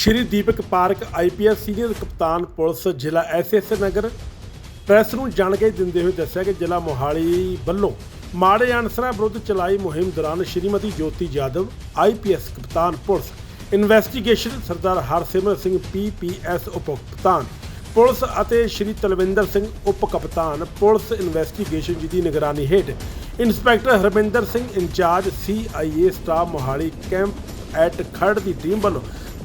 ਸ਼੍ਰੀ Deepak Pareek IPS senior ਕਪਤਾਨ police ਜ਼ਿਲ੍ਹਾ SS Nagar. Press ਨੂੰ ਜਾਣਕਾਰੀ ਦਿੰਦੇ ਹੋਏ ਦੱਸਿਆ ਕਿ ਜ਼ਿਲ੍ਹਾ ਮੋਹਾਲੀ ਵੱਲੋਂ ਮਾੜੇ ਅਨਸਰਾਂ ਵਿਰੁੱਧ ਚਲਾਈ ਮੁਹਿੰਮ ਦੌਰਾਨ ਸ਼੍ਰੀਮਤੀ ਜੋਤੀ ਜਾਦਵ ਆਈਪੀਐਸ ਕਪਤਾਨ police, investigation Sardar Harsimrat Singh PPS ਉਪ ਕਪਤਾਨ ਪੁਲਿਸ ਅਤੇ ਸ਼੍ਰੀ ਤਲਵਿੰਦਰ ਸਿੰਘ ਉਪ ਕਪਤਾਨ ਪੁਲਿਸ ਇਨਵੈਸਟੀਗੇਸ਼ਨ ਜੀ ਦੀ ਨਿਗਰਾਨੀ ਹੇਠ inspector Harminder Singh incharge CIA staff Mohali camp at Kharar the team ਵੱਲੋਂ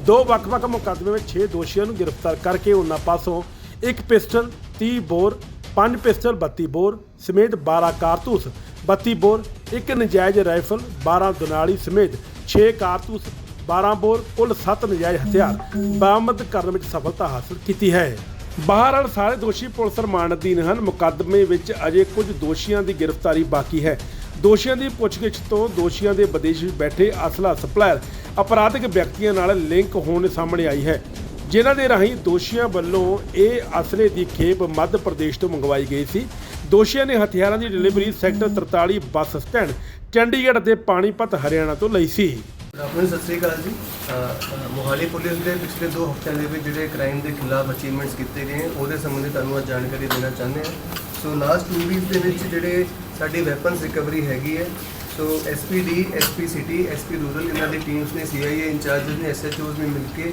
ਦੋ ਵੱਖ-ਵੱਖ ਮੁਕੱਦਮੇ ਵਿੱਚ 6 ਦੋਸ਼ੀਆਂ ਨੂੰ ਗ੍ਰਿਫਤਾਰ ਕਰਕੇ ਉਹਨਾਂ ਪਾਸੋਂ ਇੱਕ ਪਿਸਟਲ 30 ਬੋਰ 5 ਪਿਸਟਲ 32 ਬੋਰ ਸਮੇਤ 12 ਕਾਰਤੂਸ 32 ਬੋਰ, ਇੱਕ ਨਜਾਇਜ਼ ਰਾਈਫਲ 12 ਦੁਨਾਲੀ ਸਮੇਤ 6 ਕਾਰਤੂਸ 12 ਬੋਰ, ਕੁੱਲ 7 ਨਜਾਇਜ਼ ਹਥਿਆਰ ਬਰਾਮਦ ਕਰਨ ਵਿੱਚ ਸਫਲਤਾ ਹਾਸਲ ਕੀਤੀ ਹੈ। ਬਹਰਹਾਲ ਸਾਰੇ ਦੋਸ਼ੀ ਪੁਲਿਸ ਰਿਮਾਂਡ ਅਧੀਨ ਹਨ। ਮੁਕੱਦਮੇ ਵਿੱਚ ਅਜੇ ਕੁਝ ਦੋਸ਼ੀਆਂ ਦੀ ਗ੍ਰਿਫਤਾਰੀ ਬਾਕੀ ਹੈ। ਦੋਸ਼ੀਆਂ ਦੀ ਪੁੱਛਗਿੱਛ ਤੋਂ ਦੋਸ਼ੀਆਂ ਦੇ ਵਿਦੇਸ਼ ਵਿੱਚ ਬੈਠੇ ਅਸਲਾ ਸਪਲਾਇਰ, ਅਪਰਾਧਿਕ ਵਿਅਕਤੀਆਂ ਨਾਲ ਲਿੰਕ ਹੋਣ ਸਾਹਮਣੇ ਆਈ ਹੈ। ਜਿਨ੍ਹਾਂ ਦੇ ਰਾਹੀਂ ਦੋਸ਼ੀਆਂ ਵੱਲੋਂ ਇਹ ਅਸਲੇ ਦੀ ਖੇਪ ਮੱਧ ਪ੍ਰਦੇਸ਼ ਤੋਂ ਮੰਗਵਾਈ ਗਈ ਸੀ। ਦੋਸ਼ੀਆਂ ਨੇ ਹਥਿਆਰਾਂ ਦੀ delivery sector 43 bus stand, Chandigarh ਦੇ ਪਾਣੀਪਤ, ਹਰਿਆਣਾ ਤੋਂ ਲਈ ਸੀ। ਆਪਣੀ ਸਤਿ ਸ੍ਰੀ ਅਕਾਲ ਜੀ। ਮੋਹਾਲੀ ਪੁਲਿਸ ਦੇ ਪਿਛਲੇ 2 ਹਫ਼ਤਿਆਂ ਦੇ ਵਿੱਚ ਜਿਹੜੇ ਕ੍ਰਾਈਮ ਦੇ ਖਿਲਾਫ ਅਚੀਵਮੈਂਟਸ ਕੀਤੇ ਗਏ ਉਹਦੇ ਸੰਬੰਧੀ ਤੁਹਾਨੂੰ ਅੱਜ ਜਾਣਕਾਰੀ ਦੇਣਾ ਚਾਹੁੰਦੇ ਹਾਂ। ਸੋ ਲਾਸਟ 2 ਵੀਕ ਦੇ ਵਿੱਚ ਜਿਹੜੇ ਸਾਡੀ ਵੈਪਨਸ ਰਿਕਵਰੀ ਹੈਗੀ ਹੈ। So SPD SP city SP rural ਇਹਨਾਂ ਦੀ ਟੀਮਸ ਨੇ ਸੀਆਈਏ ਇੰਚਾਰਜਸ ਨੇ ਐਸਐਚਓਸ ਨੇ ਮਿਲ ਕੇ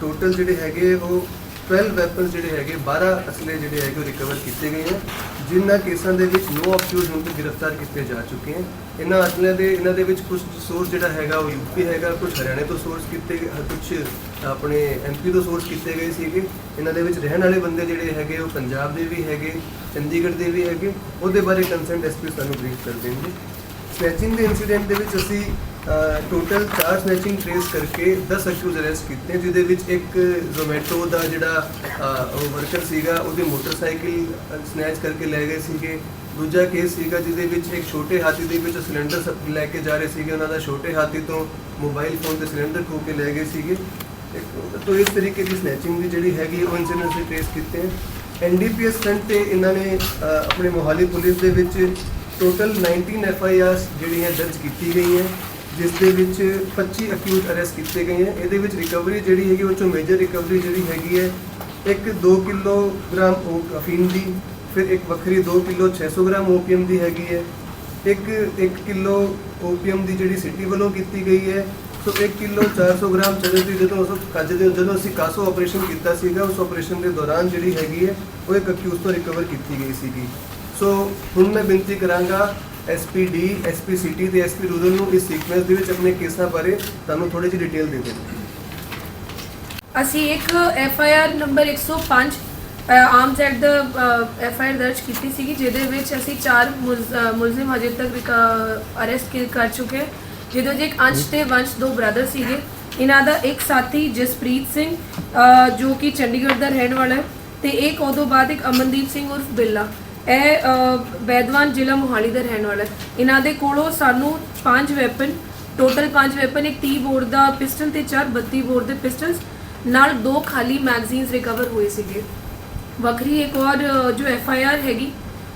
ਟੋਟਲ ਜਿਹੜੇ ਹੈਗੇ ਉਹ 12 ਵੈਪਨਸ ਜਿਹੜੇ ਹੈਗੇ 12 ਅਸਲੇ ਜਿਹੜੇ ਹੈਗੇ, ਉਹ ਰਿਕਵਰ ਕੀਤੇ ਗਏ ਹਨ ਜਿਨ੍ਹਾਂ ਕੇਸਾਂ ਦੇ ਵਿੱਚ ਨੋ ਅਕਿਊਜ਼ ਹੁਣ ਤੱਕ ਗ੍ਰਿਫਤਾਰ ਕੀਤੇ ਜਾ ਚੁੱਕੇ ਹਨ ਇਹਨਾਂ ਅਸਲਿਆਂ ਦੇ, ਇਹਨਾਂ ਦੇ ਵਿੱਚ ਕੁਝ ਸੋਰਸ ਜਿਹੜਾ ਹੈਗਾ, ਉਹ ਯੂਪੀ ਹੈਗਾ ਕੁਝ ਹਰਿਆਣੇ ਤੋਂ ਸੋਰਸ ਕੀਤੇ ਗਏ ਕੁਝ ਆਪਣੇ ਐਮਪੀ ਤੋਂ ਸੋਰਸ ਕੀਤੇ ਗਏ ਸੀਗੇ। ਇਹਨਾਂ ਦੇ ਵਿੱਚ ਰਹਿਣ ਵਾਲੇ ਬੰਦੇ ਜਿਹੜੇ ਹੈਗੇ, ਉਹ ਪੰਜਾਬ ਦੇ ਵੀ ਹੈਗੇ, ਚੰਡੀਗੜ੍ਹ ਦੇ ਵੀ ਹੈਗੇ। ਉਹਦੇ ਬਾਰੇ ਕੰਸਰਨਡ ਐਸਪੀ ਸਾਨੂੰ ਬਰੀਫ ਕਰ ਦੇਣਗੇ। ਸਨੈਚਿੰਗ ਦੇ ਇਨਸੀਡੈਂਟ ਦੇ ਵਿੱਚ ਅਸੀਂ ਟੋਟਲ 4 ਸਨੈਚਿੰਗ ਟ੍ਰੇਸ ਕਰਕੇ 10 ਅਕਿਊਜ਼ ਅਰੈਸਟ ਕੀਤੇ, ਜਿਹਦੇ ਵਿੱਚ ਇੱਕ ਜ਼ੋਮੈਟੋ ਦਾ ਜਿਹੜਾ ਉਹ ਵਰਕਰ ਸੀਗਾ, ਉਹਦੇ ਮੋਟਰਸਾਈਕਲ ਸਨੈਚ ਕਰਕੇ ਲੈ ਗਏ ਸੀਗੇ। ਦੂਜਾ ਕੇਸ ਸੀਗਾ ਜਿਹਦੇ ਵਿੱਚ ਇੱਕ ਛੋਟੇ ਹਾਥੀ ਦੇ ਵਿੱਚ ਸਿਲੰਡਰ ਸਪ- ਲੈ ਕੇ ਜਾ ਰਹੇ ਸੀਗੇ। ਉਹਨਾਂ ਦਾ ਛੋਟੇ ਹਾਥੀ ਤੋਂ ਮੋਬਾਈਲ ਫੋਨ ਤੇ ਸਿਲੰਡਰ ਖੋ ਕੇ ਲੈ ਗਏ ਸੀਗੇ। ਇੱਕ- ਇਸ ਤਰੀਕੇ ਦੀ ਸਨੈਚਿੰਗ ਦੀ ਜਿਹੜੀ ਹੈਗੀ ਉਹ ਇਨਸੀਡੈਂਟ ਅਸੀਂ ਟ੍ਰੇਸ ਕੀਤੇ। ਐਨਡੀਪੀਐਸ ਫਰੰਟ ਤੇ ਇਹਨਾਂ ਨੇ ਆਪਣੇ ਮੋਹਾਲੀ ਪੁਲਿਸ ਦੇ ਵਿੱਚ ਟੋਟਲ 19 ਐਫ ਆਈ ਆਰਸ ਜਿਹੜੀਆਂ ਦਰਜ ਕੀਤੀ ਗਈ ਹੈ, ਜਿਸ ਦੇ ਵਿੱਚ 25 ਅਕਿਊਜ਼ ਅਰੈਸਟ ਕੀਤੇ ਗਏ ਹੈ। ਇਹਦੇ ਵਿੱਚ ਰਿਕਵਰੀ ਜਿਹੜੀ ਹੈਗੀ, ਉਹ ਚੋਂ ਮੇਜਰ ਰਿਕਵਰੀ ਜਿਹੜੀ ਹੈਗੀ ਹੈ, ਇੱਕ 2 ਕਿਲੋਗ੍ਰਾਮ ਓ- ਅਫੀਮ ਦੀ, ਫਿਰ ਇੱਕ ਵੱਖਰੀ 2 ਕਿਲੋ 600 ਗ੍ਰਾਮ ਓਪੀਐਮ ਦੀ ਹੈਗੀ ਹੈ। ਇੱਕ 1 ਕਿਲੋ ਓਪੀਐਮ ਦੀ ਜਿਹੜੀ ਸਿਟੀ ਵੱਲੋਂ ਕੀਤੀ ਗਈ ਹੈ, ਸੋ 1 ਕਿਲੋ 400 ਗ੍ਰਾਮ ਚਰਸ ਦੀ ਜਦੋਂ ਉਸ ਕੱਜ ਦੇ, ਜਦੋਂ ਅਸੀਂ ਕਾਸੋ ਆਪਰੇਸ਼ਨ ਕੀਤਾ ਸੀਗਾ, ਉਸ ਆਪਰੇਸ਼ਨ ਦੇ ਦੌਰਾਨ ਜਿਹੜੀ ਹੈਗੀ ਹੈ, ਉਹ ਇੱਕ ਅਕਿਊਜ਼ ਤੋਂ ਰਿਕਵਰ ਕੀਤੀ ਗਈ ਸੀਗੀ। ਸੋ ਹੁਣ ਮੈਂ ਬੇਨਤੀ ਕਰਾਂਗਾ ਐਸਪੀਡੀ ਐਸਪੀ ਸਿਟੀ ਤੇ ਐਸਪੀ ਰੂਰਲ ਨੂੰ ਇਸ ਸੀਕੁਐਂਸ ਦੇ ਵਿੱਚ ਆਪਣੇ ਕੇਸਾਂ ਬਾਰੇ ਤੁਹਾਨੂੰ ਥੋੜੀ ਜਿਹੀ ਡਿਟੇਲ ਦੇ ਦੇਣ। ਅਸੀਂ ਇੱਕ F I R number 105 arms act the F I R ਦਰਜ ਕੀਤੀ ਸੀਗੀ ਜਿਹਦੇ ਵਿੱਚ ਅਸੀਂ ਚਾਰ ਮੁਲਜ਼- ਮੁਲਜ਼ਮ ਹਜੇ ਤੱਕ ਅਰੈਸਟ ਕਰ ਚੁੱਕੇ ਜਿਹਦੇ ਵਿੱਚ ਇੱਕ ਅੰਸ਼ ਤੇ ਵੰਸ਼ ਦੋ ਬ੍ਰਦਰ ਸੀਗੇ। ਇਹਨਾਂ ਦਾ ਇੱਕ ਸਾਥੀ ਜਸਪ੍ਰੀਤ ਸਿੰਘ ਅ, ਜੋ ਕਿ ਚੰਡੀਗੜ੍ਹ ਦਾ ਰਹਿਣ ਵਾਲਾ ਹੈ ਤੇ ਇੱਕ ਉਦੋਂ ਬਾਅਦ ਇੱਕ ਅਮਨਦੀਪ ਸਿੰਘ ਉਰਫ ਬਿੱਲਾ। ਇਹ ਬੈਦਵਾਨ ਜ਼ਿਲ੍ਹਾ ਮੋਹਾਲੀ ਦਾ ਰਹਿਣ ਵਾਲਾ ਹੈ। ਇਹਨਾਂ ਦੇ ਕੋਲੋਂ ਸਾਨੂੰ ਪੰਜ ਵੈਪਨ ਟੋਟਲ ਪੰਜ ਵੈਪਨ ਇੱਕ 30 ਬੋਰ ਦਾ ਪਿਸਟਲ ਤੇ ਚਾਰ 32 ਬੋਰ ਦੇ ਪਿਸਟਲਸ ਨਾਲ ਦੋ ਖਾਲੀ ਮੈਗਜ਼ੀਨਸ ਰਿਕਵਰ ਹੋਏ ਸੀਗੇ। ਵੱਖਰੀ ਇੱਕ ਔਰ ਅ, ਜੋ ਐਫ ਆਈ ਆਰ ਹੈਗੀ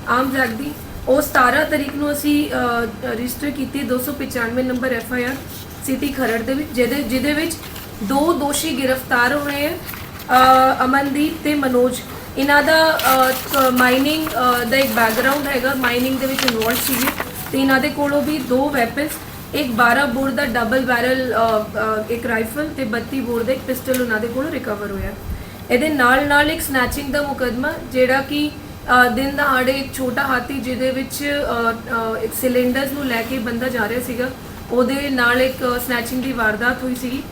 ਆਮ ਐਕਟ ਦੀ ਉਹ 17 ਤਰੀਕ ਨੂੰ ਅਸੀਂ ਰਜਿਸਟਰ ਕੀਤੀ 295 number F I R city Kharar ਦੇ ਵਿੱਚ ਜਿਹਦੇ ਜਿਹਦੇ ਵਿੱਚ ਦੋ ਦੋਸ਼ੀ ਗ੍ਰਿਫਤਾਰ ਹੋਏ ਹੈ ਅ, ਅਮਨਦੀਪ ਤੇ ਮਨੋਜ। ਇਹਨਾਂ ਦਾ ਮਾਈਨਿੰਗ ਦਾ ਇੱਕ ਬੈਕਗ੍ਰਾਉਂਡ ਹੈਗਾ ਮਾਈਨਿੰਗ ਦੇ ਵਿੱਚ ਇਨਵੋਲਵ ਸੀਗੇ। ਤੇ ਇਹਨਾਂ ਦੇ ਕੋਲੋਂ ਵੀ ਦੋ ਵੈਪਨਸ ਇੱਕ 12 ਬੋਰ ਦਾ ਡਬਲ ਬੈਰਲ ਇੱਕ ਰਾਈਫਲ ਤੇ 32 ਬੋਰ ਦਾ ਇੱਕ ਪਿਸਟਲ ਉਹਨਾਂ ਦੇ ਕੋਲੋਂ ਰਿਕਵਰ ਹੋਇਆ। ਇਹਦੇ ਨਾਲ ਨਾਲ ਇੱਕ ਸਨੈਚਿੰਗ ਦਾ ਮੁਕਦਮਾ ਜਿਹੜਾ ਕਿ ਅ, ਦਿਨ ਦਹਾੜੇ ਇੱਕ ਛੋਟਾ ਹਾਥੀ ਜਿਹਦੇ ਵਿੱਚ ਅ, ਇੱਕ ਸਿਲੰਡਰਸ ਨੂੰ ਲੈ ਕੇ ਬੰਦਾ ਜਾ ਰਿਹਾ ਸੀਗਾ। ਉਹਦੇ ਨਾਲ ਇੱਕ ਸਨੈਚਿੰਗ ਦੀ ਵਾਰਦਾਤ ਹੋਈ ਸੀਗੀ।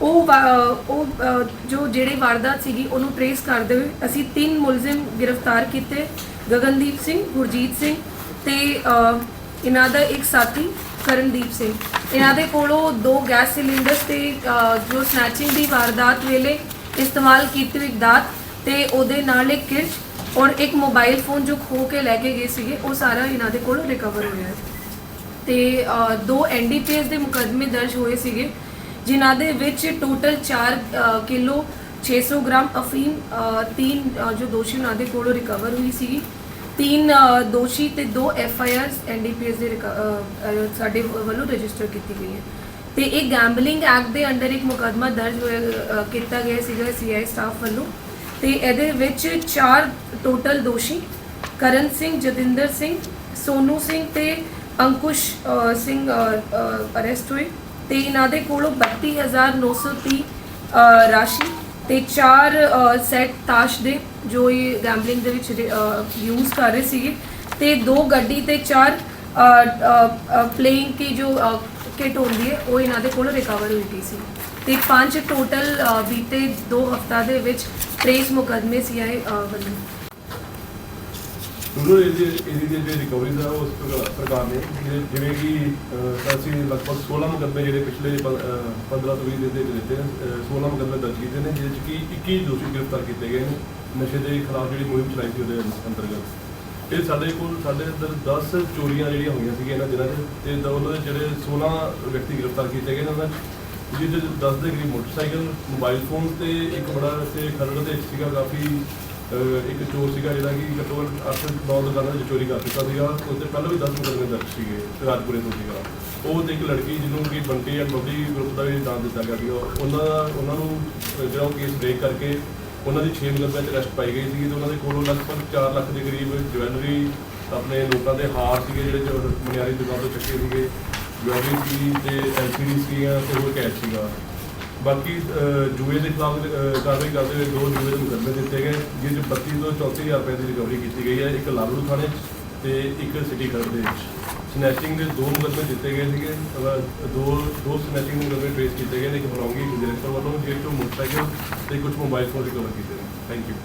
ਉਹ ਵਾ- ਉਹ ਅ, ਜੋ ਜਿਹੜੀ ਵਾਰਦਾਤ ਸੀਗੀ ਉਹਨੂੰ ਟਰੇਸ ਕਰਦੇ ਹੋਏ ਅਸੀਂ ਤਿੰਨ ਮੁਲਜ਼ਮ ਗ੍ਰਿਫਤਾਰ ਕੀਤੇ ਗਗਨਦੀਪ ਸਿੰਘ ਗੁਰਜੀਤ ਸਿੰਘ ਤੇ ਅ, ਇਹਨਾਂ ਦਾ ਇੱਕ ਸਾਥੀ ਕਰਨਦੀਪ ਸਿੰਘ। ਇਹਨਾਂ ਦੇ ਕੋਲੋਂ ਦੋ ਗੈਸ ਸਿਲੰਡਰਸ ਤੇ ਅ, ਜੋ ਸਨੈਚਿੰਗ ਦੀ ਵਾਰਦਾਤ ਵੇਲੇ ਇਸਤੇਮਾਲ ਕੀਤੀ ਹੋਈ ਦਾਤ ਤੇ ਉਹਦੇ ਨਾਲ ਇੱਕ ਕਿਰਚ ਔਰ ਇੱਕ ਮੋਬਾਈਲ ਫੋਨ ਜੋ ਖੋ ਕੇ ਲੈ ਕੇ ਗਏ ਸੀਗੇ ਉਹ ਸਾਰਾ ਇਹਨਾਂ ਦੇ ਕੋਲੋਂ ਰਿਕਵਰ ਹੋਇਆ ਹੈ। ਤੇ ਅ, ਦੋ ਐਨਡੀਪੀਐਸ ਦੇ ਮੁਕੱਦਮੇ ਦਰਜ ਹੋਏ ਸੀਗੇ। ਜਿਨ੍ਹਾਂ ਦੇ ਵਿੱਚ ਟੋਟਲ 4 ਕਿਲੋ 600 ਗ੍ਰਾਮ ਅਫੀਮ ਤਿੰਨ ਜੋ ਦੋਸ਼ੀ ਉਹਨਾਂ ਦੇ ਕੋਲੋਂ ਰਿਕਵਰ ਹੋਈ ਸੀਗੀ। ਤਿੰਨ ਦੋਸ਼ੀ ਤੇ ਦੋ ਐਫ ਆਈ ਆਰਸ ਐਨਡੀਪੀਐਸ ਦੇ ਰਿਕ- ਸਾਡੇ ਵੱਲੋਂ ਰਜਿਸਟਰ ਕੀਤੀ ਗਈ ਹੈ। ਤੇ ਇਹ ਗੈਂਬਲਿੰਗ ਐਕਟ ਦੇ ਅੰਡਰ ਇੱਕ ਮੁਕੱਦਮਾ ਦਰਜ ਹੋਇਆ ਕੀਤਾ ਗਿਆ ਸੀਗਾ ਸੀਆਈ ਸਟਾਫ ਵੱਲੋਂ। ਤੇ ਇਹਦੇ ਵਿੱਚ ਚਾਰ ਟੋਟਲ ਦੋਸ਼ੀ, ਕਰਨ ਸਿੰਘ, ਜਤਿੰਦਰ ਸਿੰਘ, ਸੋਨੂ ਸਿੰਘ ਤੇ ਅੰਕੁਸ਼ ਸਿੰਘ ਅਰੈਸਟ ਹੋਏ। ਤੇ ਇਹਨਾਂ ਦੇ ਕੋਲੋਂ 32930 ਅ, ਰਾਸ਼ੀ ਤੇ ਚਾਰ ਸੈਟ ਤਾਸ਼ ਦੇ ਜੋ ਇਹ ਗੈਂਬਲਿੰਗ ਦੇ ਵਿੱਚ ਯੂਜ਼ ਕਰ ਰਹੇ ਸੀਗੇ ਤੇ ਦੋ ਗੱਡੀ ਤੇ ਚਾਰ ਪਲੇਇੰਗ ਕੀ ਜੋ ਕਿਟ ਹੁੰਦੀ ਹੈ ਉਹ ਇਹਨਾਂ ਦੇ ਕੋਲ ਰਿਕਵਰ ਹੋਈ ਸੀ। ਤੇ ਪੰਜ ਟੋਟਲ ਬੀਤੇ 2 ਹਫ਼ਤਾ ਦੇ ਵਿੱਚ 23 ਮੁਕੱਦਮੇ ਸੀਆਈ ਵੱਲੋਂ। ਦੋਨੋਂ ਇਹਦੀ ਇਹਦੀ ਜਿਹੜੀ ਰਿਕਵਰੀ ਦਾ ਉਸ ਪ੍ਰਕਾਰ- ਨੇ ਜਿਵੇਂ- ਜਿਵੇਂ ਕਿ ਅਹ, ਅਸੀਂ ਲਗਭਗ 16 ਮੁਕੱਦਮੇ ਜਿਹੜੇ ਪਿਛਲੇ ਪ- ਅਹ, 15 ਤੋਂ 20 ਦਿਨ ਦੇ ਵਿੱਚ ਦਿੱਤੇ ਨੇ ਅਹ, 16 ਮੁਕੱਦਮੇ ਦਰਜ ਕੀਤੇ ਨੇ ਜਿਹਦੇ ਚ ਕਿ 21 ਦੋਸ਼ੀ ਗ੍ਰਿਫਤਾਰ ਕੀਤੇ ਗਏ ਨੇ ਨਸ਼ੇ ਦੇ ਖਿਲਾਫ ਜਿਹੜੀ ਮੁਹਿੰਮ ਚਲਾਈ ਸੀ ਉਹਦੇ ਅੰਤਰਗਤ। ਇਹ ਸਾਡੇ ਕੋਲ ਸਾਡੇ ਅੰਦਰ 10 ਚੋਰੀਆਂ ਜਿਹੜੀਆਂ ਹੋਈਆਂ ਸੀਗੀਆਂ ਇਹਨਾਂ ਦਿਨਾਂ 'ਚ ਤੇ ਦ- ਉਹਨਾਂ ਦੇ ਜਿਹੜੇ 16 ਵਿਅਕਤੀ ਗ੍ਰਿਫਤਾਰ ਕੀਤੇ ਗਏ ਨੇ ਉਹਨਾਂ 'ਚ ਜਿਹਦੇ 'ਚ 10 ਦੇ ਕਰੀਬ ਮੋਟਰਸਾਈਕਲ ਮੋਬਾਈਲ ਫੋਨ ਤੇ ਇੱਕ ਬੜਾ ਤੇ ਖਰੜ ਦੇ ਵਿੱਚ ਸੀਗਾ ਕਾਫੀ ਇੱਕ ਚੋਰ ਸੀਗਾ ਜਿਹੜਾ ਕਿ ਘੱਟੋ ਘੱਟ 8 9 ਦੁਕਾਨਾਂ ਵਿੱਚ ਚੋਰੀ ਕਰ ਚੁੱਕਾ ਸੀਗਾ। ਉਸ 'ਤੇ ਪਹਿਲਾਂ ਵੀ 10 ਮੁਕੱਦਮੇ ਦਰਜ ਸੀਗੇ ਰਾਜਪੁਰੇ ਤੋਂ ਸੀਗਾ। ਉਹ ਤੇ ਇੱਕ ਲੜਕੀ ਜਿਹਨੂੰ ਕਿ ਬੰਟੀ ਐਂਡ ਬਬਲੀ ਗਰੁੱਪ ਦਾ ਵੀ ਨਾਮ ਦਿੱਤਾ ਗਿਆ ਸੀਗਾ। ਉਹਨਾਂ ਉਹਨਾਂ ਨੂੰ ਜਿਹੜਾ ਉਹ ਕੇਸ ਬ੍ਰੇਕ ਕਰਕੇ ਉਹਨਾਂ ਦੀ 6 ਮੁਕੱਦਮੇ 'ਚ ਅਰੈਸਟ ਪਾਈ ਗਈ ਸੀਗੀ ਤੇ ਉਹਨਾਂ ਦੇ ਕੋਲੋਂ ਲਗਭਗ 4 ਲੱਖ ਦੇ ਕਰੀਬ ਜਵੈਲਰੀ ਆਪਣੇ ਲੋਕਾਂ ਦੇ ਹਾਰ ਸੀਗੇ ਜਿਹੜੇ ਮਨਿਆਰੀ ਦੁਕਾਨ ਤੋਂ ਚੱਕੇ ਸੀਗੇ। ਜਵੈਲਰੀ ਸੀ ਤੇ ਐਲਸੀਡੀ ਸੀਗੀਆਂ ਤੇ ਹੋਰ ਕੈਸ਼ ਸੀਗਾ। ਬਾਕੀ ਜੂਏ ਦੇ ਖਿਲਾਫ ਕਾਰਵਾਈ ਕਰਦੇ ਹੋਏ ਦੋ ਜੂਏ ਦੇ ਮੁਕੱਦਮੇ ਦਿੱਤੇ ਗਏ, ਜਿਸ 'ਚ 32 ਤੋਂ 34000 ਰੁਪਏ ਦੀ ਰਿਕਵਰੀ ਕੀਤੀ ਗਈ ਹੈ, ਇੱਕ ਲਾਲੂ ਥਾਣੇ 'ਚ ਤੇ ਇੱਕ ਸਿਟੀ ਖਰੜ ਦੇ ਵਿੱਚ। ਸਨੈਚਿੰਗ ਦੇ ਦੋ ਮੁਕੱਦਮੇ ਦਿੱਤੇ ਗਏ ਸੀਗੇ ਦੋ ਦੋ ਸਨੈਚਿੰਗ ਦੇ ਮੁਕੱਦਮੇ ਟ੍ਰੇਸ ਕੀਤੇ ਗਏ ਨੇ, ਇੱਕ ਫਰੌਂਗੀ ਡਾਇਰੈਕਟਰ ਵੱਲੋਂ ਜਿਹਦੇ ਤੋਂ ਮੋਟਰਸਾਈਕਲ ਤੇ ਕੁਝ ਮੋਬਾਈਲ ਫੋਨ ਰਿਕਵਰ ਕੀਤੇ ਨੇ। ਥੈਂਕ ਯੂ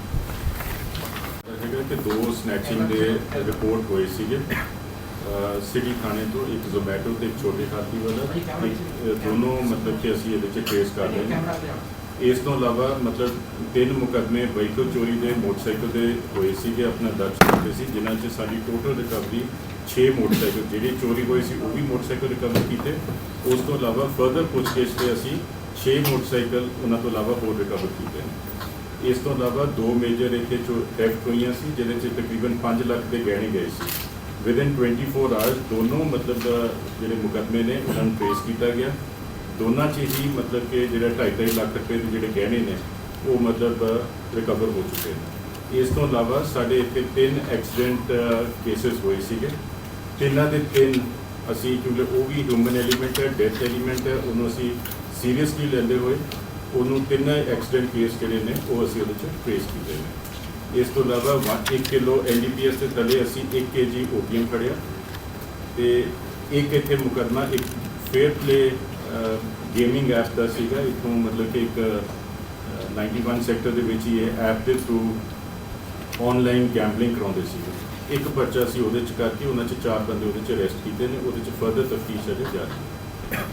ਹੈਗਾ ਕਿ ਦੋ ਸਨੈਚਿੰਗ ਦੇ ਰਿਪੋਰਟ ਹੋਏ ਸੀਗੇ। ਸਿਟੀ ਥਾਣੇ ਤੋਂ ਇੱਕ ਜ਼ੋਮੈਟੋ ਤੇ ਇੱਕ ਛੋਟੇ ਖਾਤੀ ਵਾਲਾ ਇੱਕ, ਦੋਨੋਂ ਮਤਲਬ ਕਿ ਅਸੀਂ ਇਹਦੇ ਵਿੱਚ ਟ੍ਰੇਸ ਕਰ ਰਹੇ ਹਾਂ। ਇਸ ਤੋਂ ਇਲਾਵਾ ਮਤਲਬ ਤਿੰਨ ਮੁਕੱਦਮੇ ਵਹੀਕਲ ਚੋਰੀ ਦੇ ਮੋਟਰਸਾਈਕਲ ਦੇ ਹੋਏ ਸੀਗੇ ਆਪਣਾ ਦਰਜ ਕੀਤੇ ਸੀ ਜਿਨ੍ਹਾਂ 'ਚ ਸਾਡੀ ਟੋਟਲ ਰਿਕਵਰੀ 6 ਮੋਟਰਸਾਈਕਲ ਜਿਹੜੇ ਚੋਰੀ ਹੋਏ ਸੀ ਉਹ ਵੀ ਮੋਟਰਸਾਈਕਲ ਰਿਕਵਰ ਕੀਤੇ। ਉਸ ਤੋਂ ਇਲਾਵਾ ਫਰਦਰ ਪੁੱਛਗਿੱਛ ਤੇ ਅਸੀਂ 6 ਮੋਟਰਸਾਈਕਲ ਉਹਨਾਂ ਤੋਂ ਇਲਾਵਾ ਹੋਰ ਰਿਕਵਰ ਕੀਤੇ ਨੇ। ਇਸ ਤੋਂ ਇਲਾਵਾ ਦੋ ਮੇਜਰ ਇੱਥੇ ਚੋ ਥੈਫਟ ਹੋਈਆਂ ਸੀ ਜਿਹਦੇ 'ਚ ਤਕਰੀਬਨ 5 ਲੱਖ ਦੇ ਗਹਿਣੇ ਗਏ ਸੀ। ਵਿਦਿਨ 24 ਆਵਰਸ ਦੋਨੋਂ ਮਤਲਬ ਜਿਹੜੇ ਮੁਕੱਦਮੇ ਨੇ ਉਹਨਾਂ ਨੂੰ ਫੇਸ ਕੀਤਾ ਗਿਆ ਦੋਨਾਂ 'ਚ ਹੀ ਮਤਲਬ ਕਿ ਜਿਹੜਾ 2.5 ਲੱਖ ਰੁਪਏ ਦੇ ਜਿਹੜੇ ਗਹਿਣੇ ਨੇ ਉਹ ਮਤਲਬ ਰਿਕਵਰ ਹੋ ਚੁੱਕੇ ਨੇ ਇਸ ਤੋਂ ਇਲਾਵਾ ਸਾਡੇ ਇੱਥੇ ਤਿੰਨ ਐਕਸੀਡੈਂਟ ਕੇसेस ਹੋਏ ਸੀਗੇ ਤਿੰਨਾਂ ਦੇ ਤਿੰਨ ਅਸੀਂ ਕਿਉਂਕਿ ਉਹ ਵੀ ਹਿਊਮਨ ਐਲੀਮੈਂਟ ਹੈ ਡੈਥ ਐਲੀਮੈਂਟ ਹੈ ਉਹਨੂੰ ਅਸੀਂ ਸੀਰੀਅਸਲੀ ਲੈਂਦੇ ਹੋਏ ਉਹਨੂੰ ਤਿੰਨ ਐਕਸੀਡੈਂਟ ਕੇਸ ਜਿਹੜੇ ਨੇ ਉਹ ਅਸੀਂ ਉਹਦੇ 'ਚ ਟ੍ਰੇਸ ਕੀਤੇ ਨੇ ਇਸ ਤੋਂ ਇਲਾਵਾ 1 ਕਿਲੋ ਐਨਡੀਪੀਐਸ ਦੇ ਥੱਲੇ ਅਸੀਂ 1 ਕੇਜੀ ਓਪੀਐਮ ਫੜਿਆ ਤੇ ਇੱਕ ਇੱਥੇ ਮੁਕੱਦਮਾ ਇੱਕ ਫੇਅਰ ਪਲੇ ਗੇਮਿੰਗ ਐਪ ਦਾ ਸੀਗਾ। ਇਥੋਂ ਮਤਲਬ ਕਿ ਇੱਕ ਅ, 91 ਸੈਕਟਰ ਦੇ ਵਿੱਚ ਹੀ ਇਹ ਐਪ ਦੇ ਥਰੂ ਆਨਲਾਈਨ ਗੈਂਬਲਿੰਗ ਕਰਾਉਂਦੇ ਸੀ ਇੱਕ ਪਰਚਾ ਸੀ ਉਹਦੇ ਚ ਕਰਕੇ ਉਹਨਾਂ ਚ ਚਾਰ ਬੰਦੇ ਉਹਦੇ ਚ ਅਰੈਸਟ ਕੀਤੇ ਨੇ ਉਹਦੇ ਚ ਫਰਦਰ ਤਫਤੀਸ਼ ਅਜੇ ਜਾਰੀ ਹੈ।